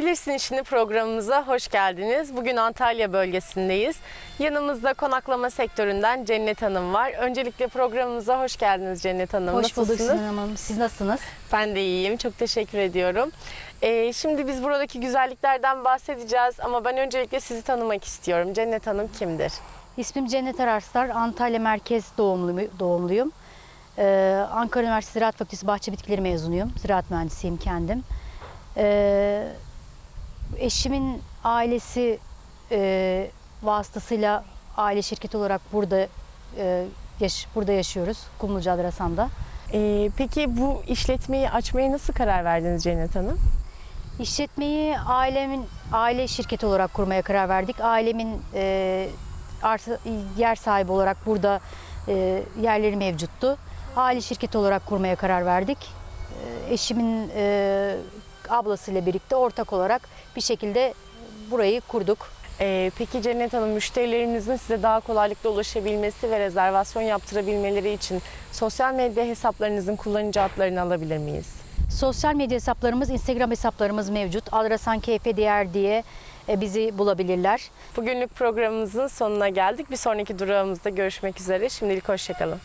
Bilirsin işini programımıza hoş geldiniz. Bugün Antalya bölgesindeyiz. Yanımızda konaklama sektöründen Cennet Hanım var. Öncelikle programımıza hoş geldiniz Cennet Hanım. Hoş bulduk? Sinan Hanım. Siz nasılsınız? Ben de iyiyim. Çok teşekkür ediyorum. Ee, şimdi biz buradaki güzelliklerden bahsedeceğiz ama ben öncelikle sizi tanımak istiyorum. Cennet Hanım kimdir? İsmim Cennet Ararslar. Antalya merkez doğumlu, doğumluyum. Ee, Ankara Üniversitesi Ziraat Fakültesi Bahçe Bitkileri mezunuyum. Ziraat mühendisiyim kendim. Ee, eşimin ailesi e, vasıtasıyla aile şirketi olarak burada e, yaş- burada yaşıyoruz. Kumluca Adrasan'da. Ee, peki bu işletmeyi açmaya nasıl karar verdiniz Cennet Hanım? İşletmeyi ailemin aile şirketi olarak kurmaya karar verdik. Ailemin e, arsa yer sahibi olarak burada e, yerleri mevcuttu. Aile şirketi olarak kurmaya karar verdik. E, eşimin e, ablasıyla birlikte ortak olarak bir şekilde burayı kurduk. Ee, peki Cennet Hanım müşterilerinizin size daha kolaylıkla ulaşabilmesi ve rezervasyon yaptırabilmeleri için sosyal medya hesaplarınızın kullanıcı adlarını alabilir miyiz? Sosyal medya hesaplarımız, Instagram hesaplarımız mevcut. Adrasan Keyfe Diğer diye e, bizi bulabilirler. Bugünlük programımızın sonuna geldik. Bir sonraki durağımızda görüşmek üzere. Şimdilik hoşçakalın.